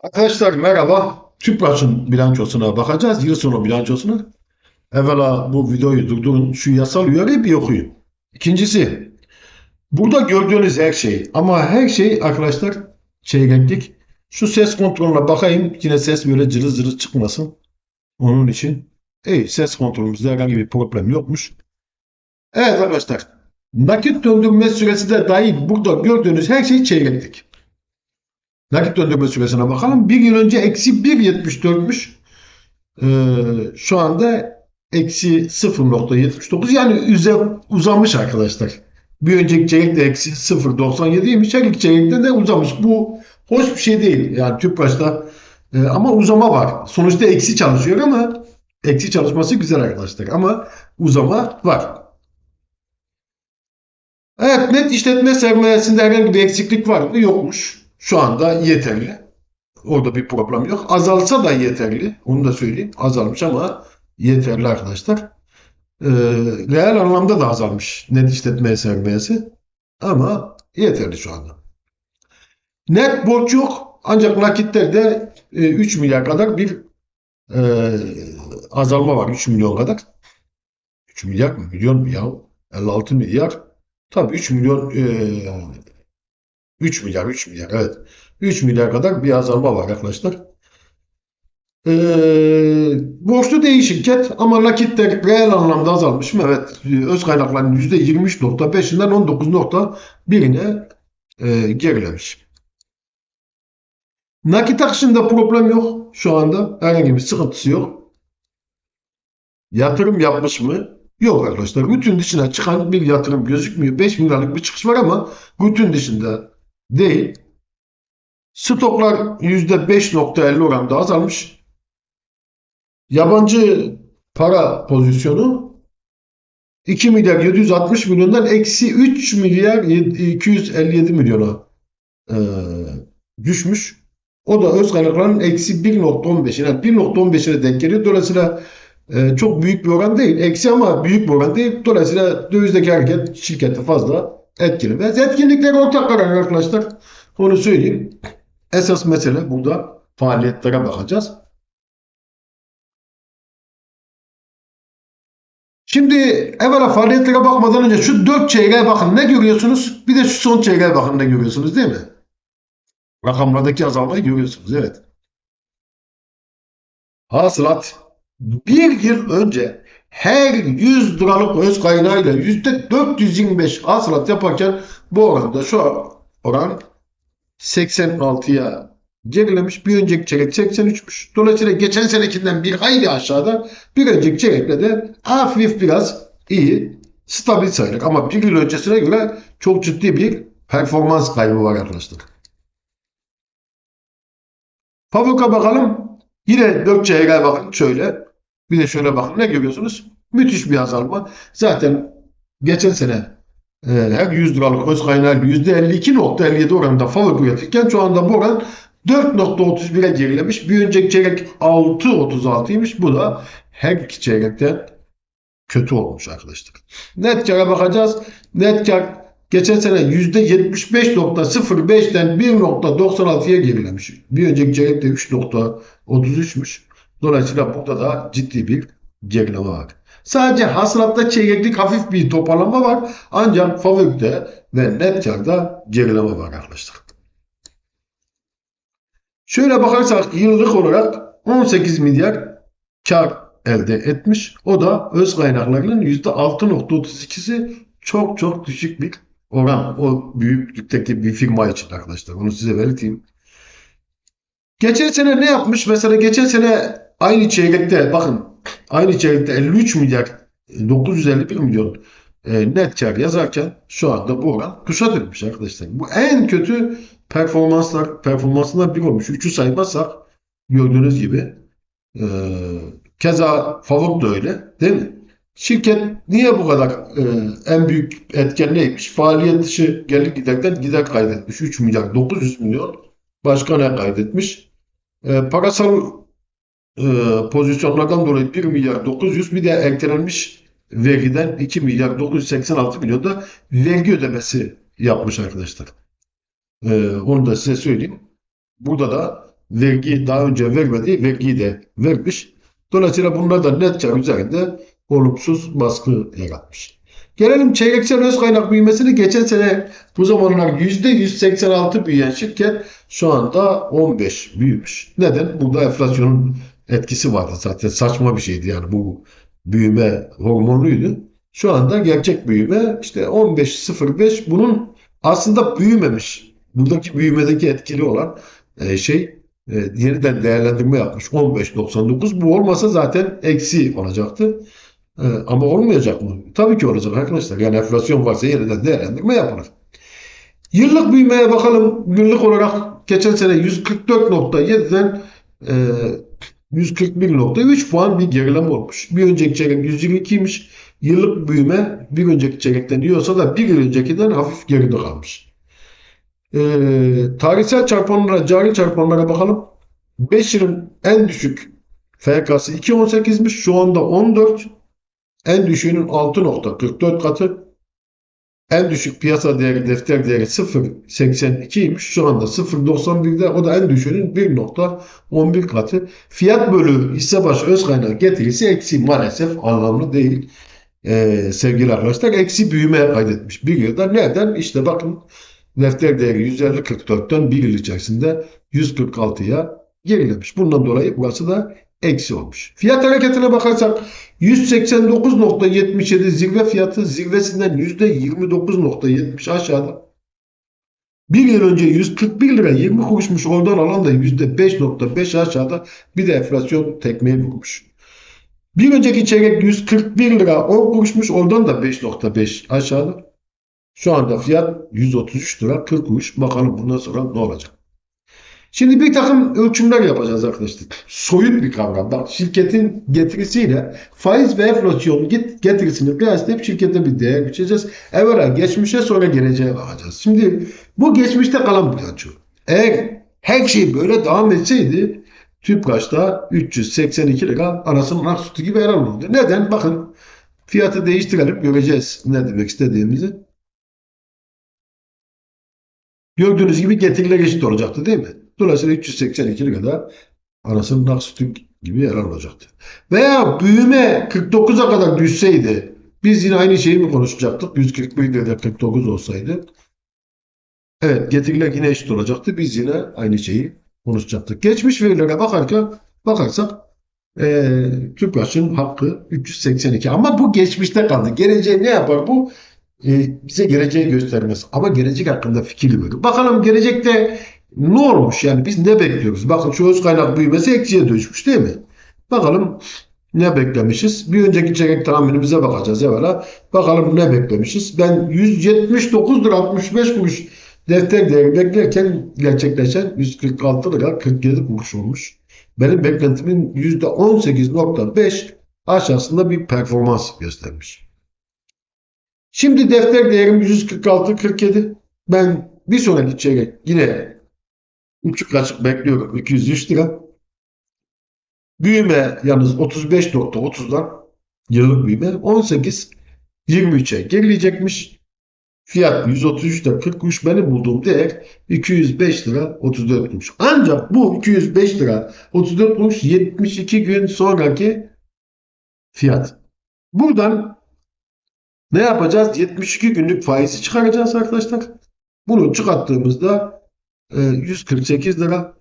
Arkadaşlar merhaba. Tüpraş'ın bilançosuna bakacağız. Yıl sonu bilançosuna. Evvela bu videoyu durdurun. Şu yasal uyarıyı bir okuyun. İkincisi, burada gördüğünüz her şey ama her şey arkadaşlar çeyreklik. Şu ses kontrolüne bakayım. Yine ses böyle cırız cırız çıkmasın. Onun için iyi ses kontrolümüzde herhangi bir problem yokmuş. Evet arkadaşlar. Nakit döndürme süresi de dahil burada gördüğünüz her şey çeyreklik. Nakit döndürme süresine bakalım. Bir yıl önce eksi 1.74'müş. Ee, şu anda eksi 0.79 yani üze, uzamış arkadaşlar. Bir önceki çeyrekte eksi 0.97'ymiş. Her iki çeyrekte de uzamış. Bu hoş bir şey değil. Yani Tüpraş'ta e, ama uzama var. Sonuçta eksi çalışıyor ama eksi çalışması güzel arkadaşlar. Ama uzama var. Evet net işletme sermayesinde herhangi bir eksiklik var mı? Yokmuş. Şu anda yeterli. Orada bir problem yok. Azalsa da yeterli. Onu da söyleyeyim. Azalmış ama yeterli arkadaşlar. Ee, reel anlamda da azalmış net işletme sermayesi. Ama yeterli şu anda. Net borç yok. Ancak nakitlerde e, 3 milyar kadar bir e, azalma var. 3 milyon kadar. 3 milyar mı? Milyon mu ya? 56 milyar. Tabii 3 milyon e, 3 milyar, 3 milyar evet. 3 milyar kadar bir azalma var arkadaşlar. Ee, borçlu değil şirket ama nakitler reel anlamda azalmış mı? Evet. Öz kaynakların %23.5'inden 19.1'ine e, gerilemiş. Nakit akışında problem yok şu anda. Herhangi bir sıkıntısı yok. Yatırım yapmış mı? Yok arkadaşlar. Rutin dışına çıkan bir yatırım gözükmüyor. 5 milyarlık bir çıkış var ama rutin dışında değil. Stoklar %5.50 oranda azalmış. Yabancı para pozisyonu 2 milyar 760 milyondan eksi 3 milyar 257 milyona e, düşmüş. O da öz kaynakların eksi 1.15 yani 1.15'e denk geliyor. Dolayısıyla e, çok büyük bir oran değil. Eksi ama büyük bir oran değil. Dolayısıyla dövizdeki hareket şirketi fazla etkili. Ve etkinlikler ortak karar arkadaşlar. Onu söyleyeyim. Esas mesele burada faaliyetlere bakacağız. Şimdi evvela faaliyetlere bakmadan önce şu dört çeyreğe bakın ne görüyorsunuz? Bir de şu son çeyreğe bakın ne görüyorsunuz değil mi? Rakamlardaki azalmayı görüyorsunuz evet. Hasılat bir yıl önce her 100 liralık öz kaynağıyla %425 hasılat yaparken bu oranda şu oran 86'ya gerilemiş. Bir önceki çeyrek 83'müş. Dolayısıyla geçen senekinden bir hayli aşağıda bir önceki çeyrekle de hafif biraz iyi stabil sayılır. Ama bir yıl öncesine göre çok ciddi bir performans kaybı var arkadaşlar. Fabrika bakalım. Yine 4 çeyreğe bakın şöyle. Bir de şöyle bakın ne görüyorsunuz? Müthiş bir azalma. Zaten geçen sene e, her 100 liralık öz kaynağı %52.57 oranında fabrik üretirken şu anda bu oran 4.31'e gerilemiş. Bir önceki çeyrek 6.36'ymış. Bu da her iki çeyrekten kötü olmuş arkadaşlar. Net kara bakacağız. Net kar geçen sene %75.05'ten 1.96'ya gerilemiş. Bir önceki çeyrekte 3.33'müş. Dolayısıyla burada da ciddi bir gerileme var. Sadece hasılatta çeyreklik hafif bir toparlanma var. Ancak fabrikte ve net karda gerileme var arkadaşlar. Şöyle bakarsak yıllık olarak 18 milyar kar elde etmiş. O da öz kaynaklarının %6.32'si çok çok düşük bir oran. O büyüklükteki bir firma için arkadaşlar. Onu size belirteyim. Geçen sene ne yapmış? Mesela geçen sene aynı çeyrekte bakın aynı çeyrekte 53 milyar 951 milyon e, net kar yazarken şu anda bu oran duşa dönmüş arkadaşlar. Bu en kötü performanslar performansından biri olmuş. 3'ü saymazsak gördüğünüz gibi e, keza Favok da öyle değil mi? Şirket niye bu kadar e, en büyük etken neymiş? Faaliyet dışı gelir giderden gider kaydetmiş. 3 milyar 900 milyon başka ne kaydetmiş? E, parasal e, pozisyonlardan dolayı 1 milyar 900 bir de ertelenmiş vergiden 2 milyar 986 milyon da vergi ödemesi yapmış arkadaşlar. E, onu da size söyleyeyim. Burada da vergi daha önce vermediği vergiyi de vermiş. Dolayısıyla bunlar da net üzerinde olumsuz baskı yaratmış. Gelelim çeyreksel öz kaynak büyümesini geçen sene bu zamanlar %186 büyüyen şirket şu anda 15 büyümüş. Neden? Burada enflasyonun etkisi vardı zaten saçma bir şeydi yani bu büyüme hormonluydu. Şu anda gerçek büyüme işte 15.05 bunun aslında büyümemiş. Buradaki büyümedeki etkili olan e, şey e, yeniden değerlendirme yapmış 15.99 bu olmasa zaten eksi olacaktı. E, ama olmayacak mı? Tabii ki olacak arkadaşlar. Yani enflasyon varsa yeniden değerlendirme yapılır. Yıllık büyümeye bakalım. Yıllık olarak geçen sene 144.7'den e, 141.3 puan bir gerileme olmuş. Bir önceki çeyrek 122'ymiş. Yıllık büyüme bir önceki çeyrekten iyi olsa da bir yıl öncekiden hafif geride kalmış. E, tarihsel çarpanlara, cari çarpanlara bakalım. 5 yılın en düşük FK'sı 2.18'miş. Şu anda 14. En düşüğünün 6.44 katı. En düşük piyasa değeri, defter değeri 0.82'ymiş. Şu anda 0.91'de. O da en düşüğünün 1.11 katı. Fiyat bölü hisse başı öz kaynak getirisi eksi maalesef anlamlı değil. Ee, sevgili arkadaşlar eksi büyüme kaydetmiş bir yılda. Nereden? İşte bakın defter değeri 150.44'ten bir yıl içerisinde 146'ya gerilemiş. Bundan dolayı burası da eksi olmuş. Fiyat hareketine bakarsak 189.77 zirve fiyatı zirvesinden %29.70 aşağıda. Bir yıl önce 141 lira 20 kuruşmuş oradan alan da %5.5 aşağıda bir de enflasyon tekmeyi vurmuş. Bir önceki çeyrek 141 lira 10 kuruşmuş oradan da 5.5 aşağıda. Şu anda fiyat 133 lira 40 kuruş. Bakalım bundan sonra ne olacak. Şimdi bir takım ölçümler yapacağız arkadaşlar. Soyut bir kavram. Bak şirketin getirisiyle faiz ve enflasyon getirisini kıyaslayıp şirkete bir değer biçeceğiz. Evvela geçmişe sonra geleceğe bakacağız. Şimdi bu geçmişte kalan bilanço. Eğer her şey böyle devam etseydi Tüpraş'ta 382 lira anasının ak sütü gibi helal olurdu. Neden? Bakın fiyatı değiştirelim göreceğiz ne demek istediğimizi. Gördüğünüz gibi getiriler eşit olacaktı değil mi? Dolayısıyla 382 lirada anasının ak sütü gibi yer alacaktı. Veya büyüme 49'a kadar düşseydi biz yine aynı şeyi mi konuşacaktık? 141 lirada 49 olsaydı. Evet getiriler yine eşit olacaktı. Biz yine aynı şeyi konuşacaktık. Geçmiş verilere bakarken bakarsak e, Tüpraş'ın hakkı 382 ama bu geçmişte kaldı. Geleceğe ne yapar bu? E, bize geleceği göstermez. Ama gelecek hakkında fikir verir. Bakalım gelecekte ne olmuş yani biz ne bekliyoruz? Bakın şu öz kaynak büyümesi eksiye düşmüş değil mi? Bakalım ne beklemişiz? Bir önceki çeyrek tahminimize bakacağız evvela. Bakalım ne beklemişiz? Ben 179 lira 65 kuruş defter değeri beklerken gerçekleşen 146 lira 47 kuruş olmuş. Benim beklentimin %18.5 aşağısında bir performans göstermiş. Şimdi defter değerim 146.47. Ben bir sonraki çeyrek yine Uçuk açık bekliyorum 203 lira. Büyüme yalnız 35.30'dan yıllık büyüme 18 23'e gerileyecekmiş. Fiyat 133 lira 40 kuruş benim bulduğum değer 205 lira 34 kuruş. Ancak bu 205 lira 34 kuruş 72 gün sonraki fiyat. Buradan ne yapacağız? 72 günlük faizi çıkaracağız arkadaşlar. Bunu çıkarttığımızda 148 lira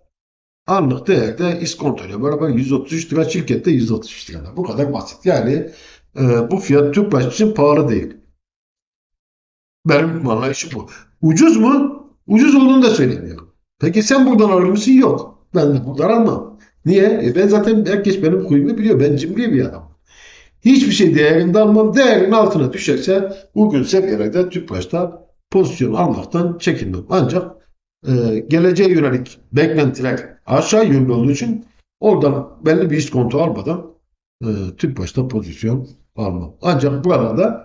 anlık değerde iskonto ile beraber 133 lira şirkette 133 lira. Bu kadar basit. Yani e, bu fiyat Tüpraş için pahalı değil. Benim anlayışım bu. Ucuz mu? Ucuz olduğunu da söylemiyorum. Peki sen buradan alır mısın? Yok. Ben de buradan almam. Niye? E ben zaten herkes benim kuyumu biliyor. Ben cimri bir adam. Hiçbir şey değerinde almam. Değerin altına düşerse bugün seviyelerde Tüpraş'ta pozisyon almaktan çekinmem. Ancak e, geleceğe yönelik beklentiler aşağı yönlü olduğu için oradan belli bir iskonto almadan e, Tüpraş'ta pozisyon almam. Ancak burada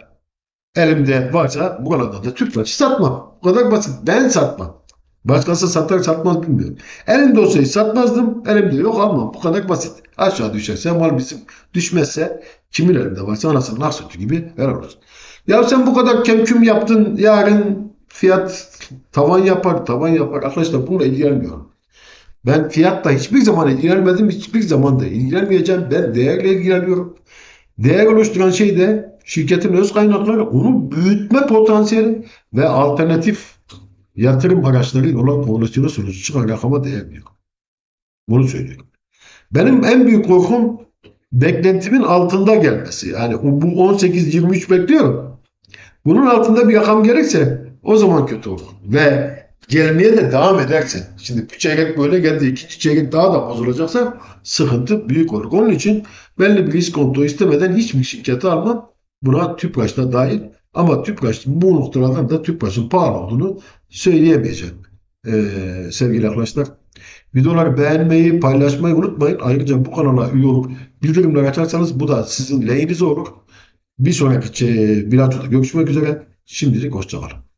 elimde varsa burada da Tüpraş'ı satmam. Bu kadar basit. Ben satmam. Başkası satar satmaz bilmiyorum. Elimde olsaydı satmazdım. Elimde yok almam. Bu kadar basit. Aşağı düşerse mal bizim. Düşmezse kimin elinde varsa anasının ak sütü gibi helal olsun. Ya sen bu kadar kemküm yaptın yarın fiyat tavan yapar tavan yapar. Arkadaşlar bununla ilgilenmiyorum. Ben fiyatla hiçbir zaman ilgilenmedim, hiçbir zaman da ilgilenmeyeceğim. Ben değerle ilgileniyorum. Değer oluşturan şey de şirketin öz kaynakları, onu büyütme potansiyeli ve alternatif yatırım araçları olan fonlasyonu sonucu çıkan rakama değmiyor. Bunu söylüyorum. Benim en büyük korkum beklentimin altında gelmesi. Yani bu 18-23 bekliyorum. Bunun altında bir rakam gelirse o zaman kötü olur. Ve gelmeye de devam ederse. Şimdi bir çeyrek böyle geldi. ikinci çeyrek daha da bozulacaksa sıkıntı büyük olur. Onun için belli bir risk kontrolü istemeden hiçbir şirketi almam. Buna Tüpraş da dahil. Ama Tüpraş bu noktalardan da Tüpraş'ın pahalı olduğunu söyleyemeyeceğim. Ee, sevgili arkadaşlar. Videoları beğenmeyi, paylaşmayı unutmayın. Ayrıca bu kanala üye olup bildirimleri açarsanız bu da sizin lehinize olur. Bir sonraki e, bilançoda görüşmek üzere. Şimdilik hoşçakalın.